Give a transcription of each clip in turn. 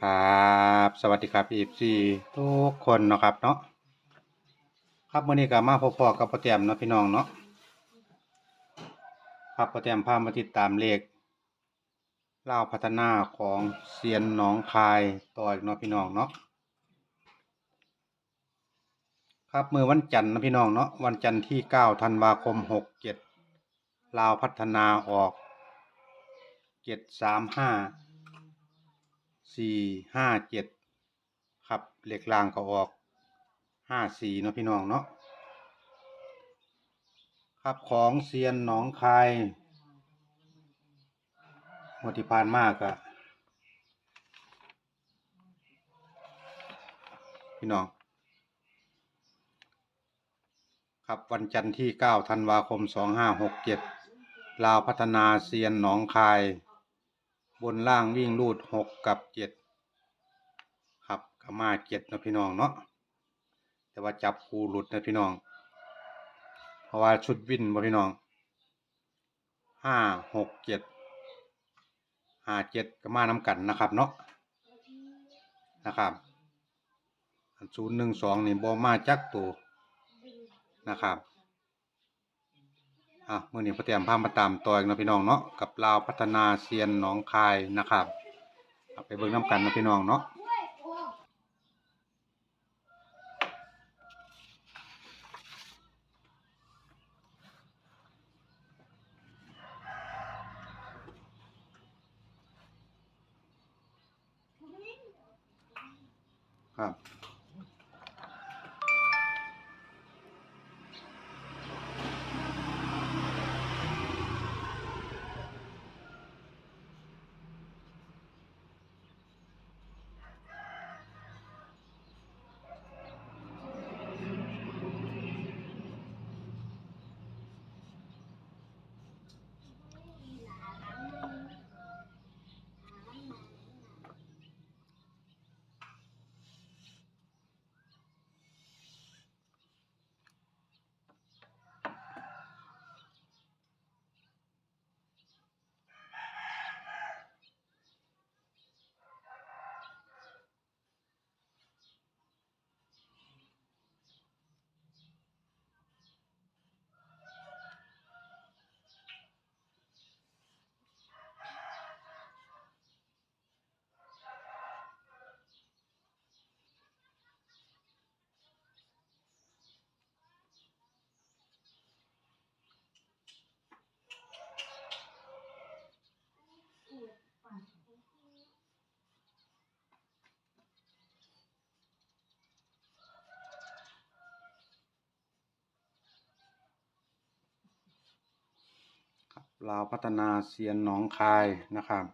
ครับสวัสดีครับอีฟซีทุกคนเนาะครับเนาะครับวันนี้ก็มาพบๆกับพ่อแต้มเนาะพี่น้องเนาะครับพ่อแต้มพามาติดตามเลขเล่าวพัฒนาของเซียนหนองคายต่ออีกเนาะพี่น้องเนาะครับมือวันจันทร์นะพี่น้องเนาะวันจันทร์ที่เก้าธันวาคมหกเจ็ดลาวพัฒนาออกเจ็ดสามห้า สี่ห้าเจ็ดครับเหล็กรางก็ออกห้าสี่เนาะพี่น้องเนาะครับของเซียนหนองคายหมดที่ผ่านมากอะพี่น้อง ครับวันจันทร์ที่เก้าธันวาคมสองห้าหกเจ็ดลาวพัฒนาเซียนหนองคาย บนล่างวิ่งรูดหกกับเจ็ดครับก็มาเจ็ดนะพี่น้องเนาะแต่ว่าจับคูหลุดนะพี่น้อง เพราะว่าชุดวินบ่พี่น้องห้าหกเจ็ดห้าเจ็ดก็มาน้ำกันนะครับเนาะนะครับศูนย์หนึ่งสองนี่บ่มาจักตัวนะครับ อะมื่อนี้พอเตรียมพามาตามต่ออีกเนาะพี่น้องเนาะกับลาวพัฒนาเซียนหนองคายนะครับไปเบิ่งน้ำกันเนาะพี่น้องเนาะครับ ลาวพัฒนาเซียนหนองคายนะครับ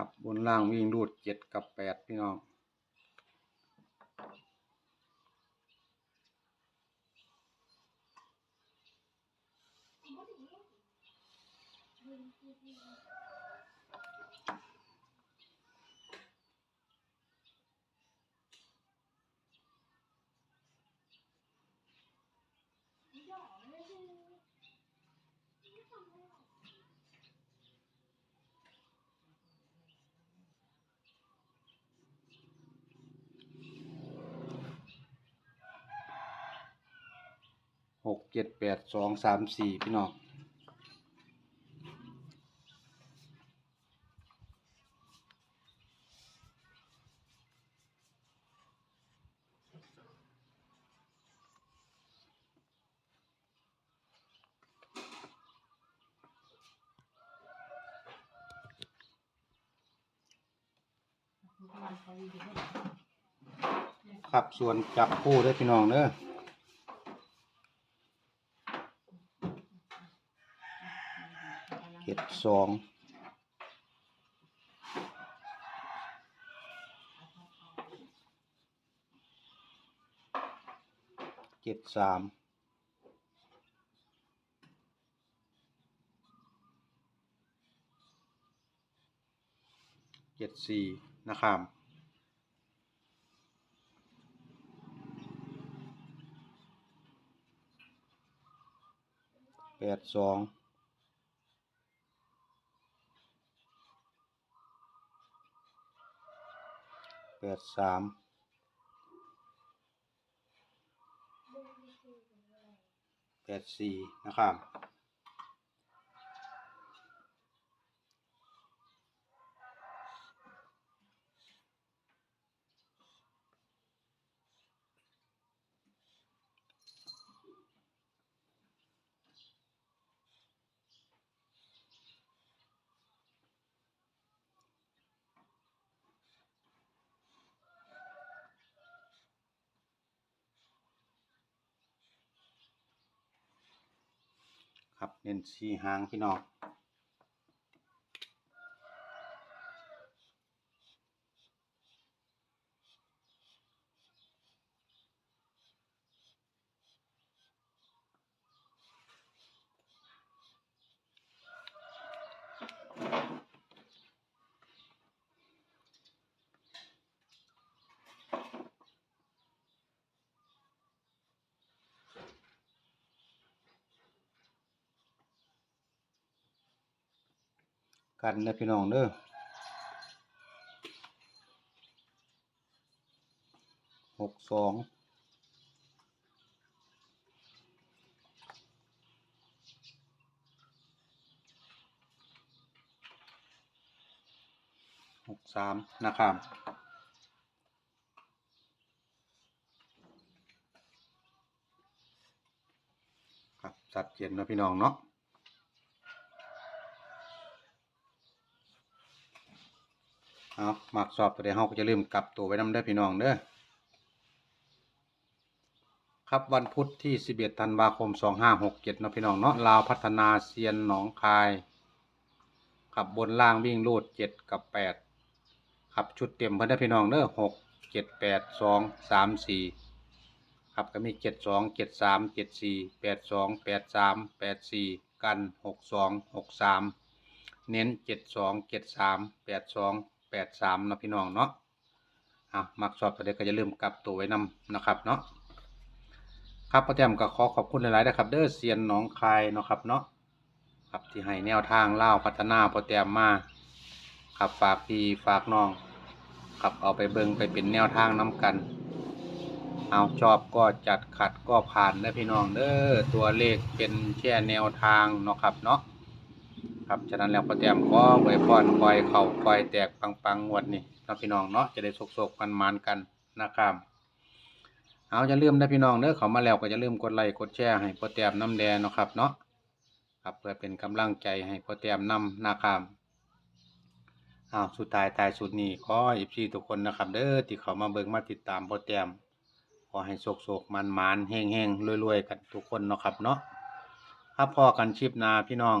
ครับ บนล่างวิ่งรูดเจ็ดกับแปดพี่น้อง กเจ็ดแปดสองสามสี่พี่น้องครับส่วนจับคู่ได้พี่น้องเน้อ จ็ดสองเจ็ดสามเจ็ดสี่นะครับแปดสอง แปดสามแปดสี่นะครับ ครับ เน้นสีหางพี่น้อง กันนะพี่น้องเด้อหกสองหกสามนะครับครับจัดเจนนาะพี่น้องเนาะ เอาหมักสอบตัวเดียวเฮาก็จะลืมกลับตัวไว้นำได้พี่น้องเด้อครับวันพุธที่ 11 ธันวาคม 2567เนาะพี่น้องเนาะลาวพัฒนาเซียนหนองคาย ขับบนล่างวิ่งรูด7 กับ 8 ขับชุดเต็มเพิ่อนได้พี่น้องเด้อ6 7 8 2 3 4ครับก็มี 72 73 74 82 83 84 กัน 62 63 เน้น 72 73 82 แปดสามนะพี่น้องเนาะอะมักชอบตัวเด็กก็อย่าลืมกลับตัวไว้นำนะครับเนาะครับพ่อแต้มก็ขอขอบคุณหลายๆนะครับ เด้อเซียนหนองคายเนาะครับเนาะครับที่ให้แนวทางเล่าพัฒนาพ่อแต้มมาครับฝากพี่ฝากน้อง ครับเอาไปเบิงไปเป็นแนวทางน้กัน เอาชอบก็จัดขัดก็ผ่านนะพี่น้องเด้อตัวเลขเป็นแค่แนวทางเนาะครับเนาะ ครับฉะนั้นแล้วพอเตรียมขอไว้พรคอยเข่าคอยแตกปังปังงวดนี่เนะพี่น้องเนาะจะได้โศกๆมันมันๆกันนะครับเอาอย่าลืมนะพี่น้องเด้อเขามาแล้วก็อย่าลืมกดไลค์กดแชร์ให้พอเตรียมน้ำแดงเนาะครับเนาะครับเพื่อเป็นกำลังใจให้พอเตรียมนำนะครับเอาสุดท้ายท้ายสุดนี้ขออีพีทุกคนนะครับ เด้อที่เขามาเบิ่งมาติดตามพอเตรียมขอให้โศกๆมันมันๆแห้งรวยๆ กันทุกคนเนาะครับเนาะครับพอกันชิปนาพี่น้อง